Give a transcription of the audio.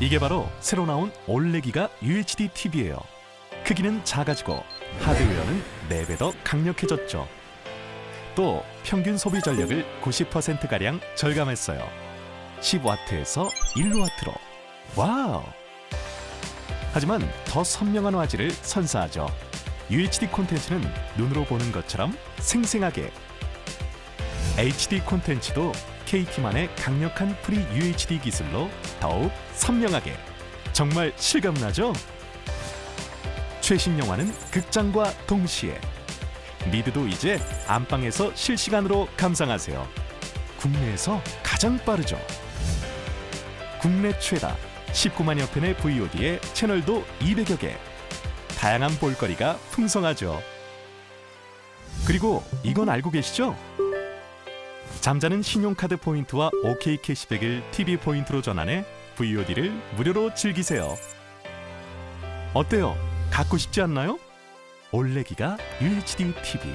이게 바로 새로 나온 올레기가 UHD TV예요. 크기는 작아지고 하드웨어는 4배 더 강력해졌죠. 또 평균 소비 전력을 90%가량 절감했어요. 10와트에서 1와트로. 와우! 하지만 더 선명한 화질을 선사하죠. UHD 콘텐츠는 눈으로 보는 것처럼 생생하게 HD 콘텐츠도 KT만의 강력한 프리 UHD 기술로 더욱 선명하게 정말 실감나죠? 최신 영화는 극장과 동시에 미드도 이제 안방에서 실시간으로 감상하세요. 국내에서 가장 빠르죠. 국내 최다 19만 여 편의 VOD에 채널도 200여 개. 다양한 볼거리가 풍성하죠. 그리고 이건 알고 계시죠? 잠자는 신용카드 포인트와 OK 캐시백을 TV 포인트로 전환해 VOD를 무료로 즐기세요. 어때요? 갖고 싶지 않나요? 올레기가 UHD TV.